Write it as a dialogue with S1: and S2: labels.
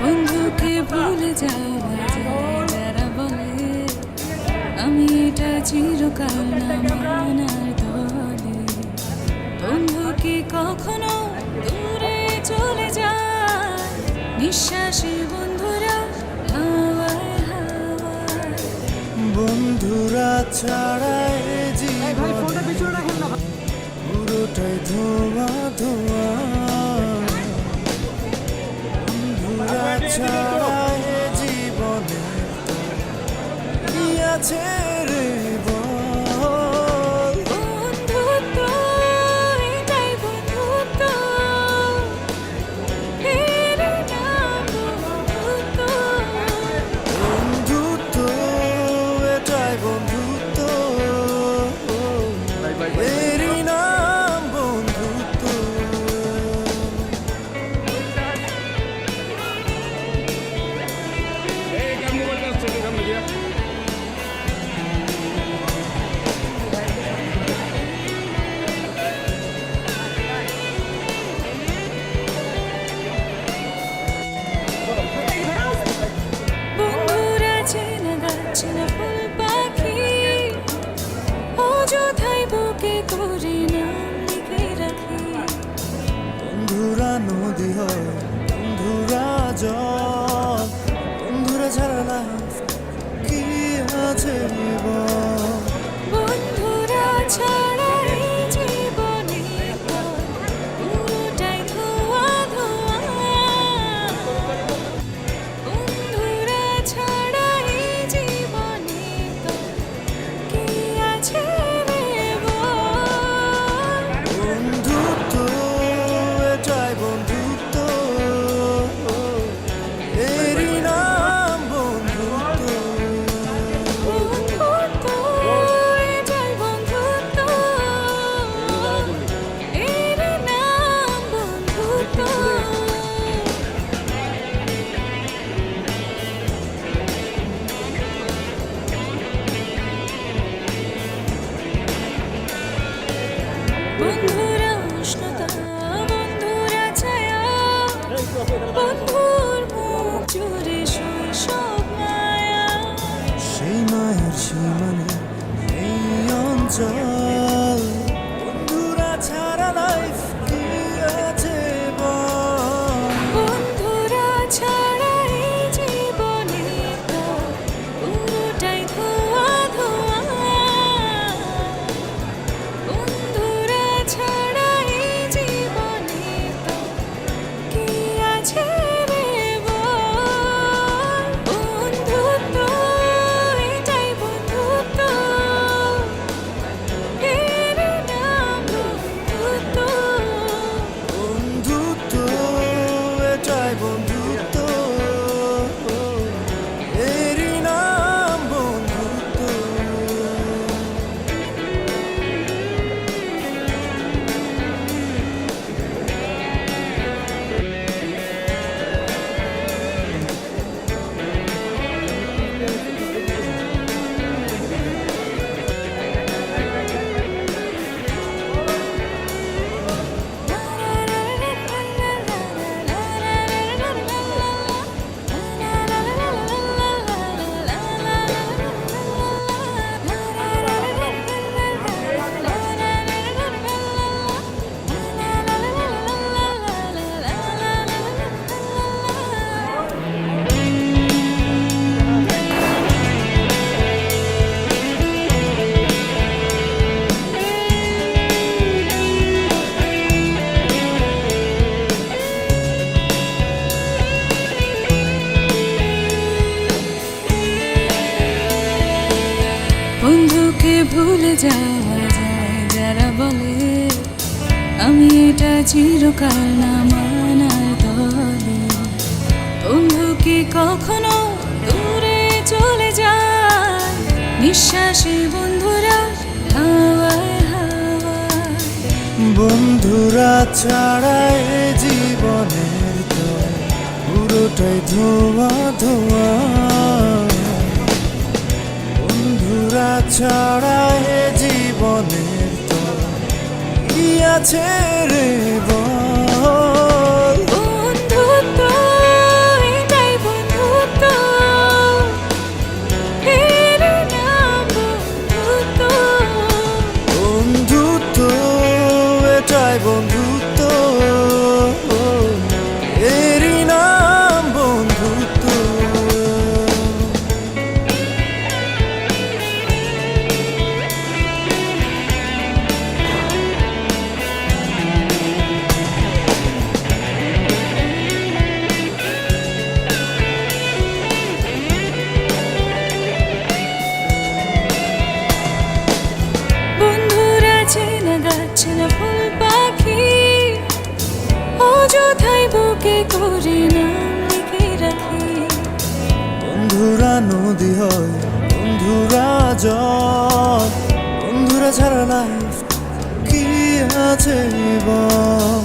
S1: বন্ধুকে ভুলে যাওয়া যারা বলে আমি এটা চিরকাল না মানার দলে। বন্ধু কি কখনো দূরে চলে যায় নিঃশ্বাসী বন্ধুরা হাওয়ায় হাওয়ায়।
S2: বন্ধুরা ছাড়া জীবন পুরোটাই ধোয়া ছাড়া জীবনে। আছে? নদী হয় বন্ধুরা জল 주만의
S1: 내연정 যাওয়া যায়, যারা বলে, আমি এটা চিরকাল না মানার দলে। বন্ধু কি কখনো দূরে চলে যায়? নিঃশ্বাসী বন্ধুরা হাওয়ায়
S2: বন্ধুরা ছাড়া এ জীবনের তো পুরোটাই ধোয়া ধোয়া। বন্ধুরা ছাড়া কি আছে রে না
S1: পাখি অযোধায় বুকে করে নাম লিখে রাখি।
S2: বন্ধুরা নদী হয়, বন্ধুরা জল, বন্ধুরা ছাড়া লাইফ কি আছে বল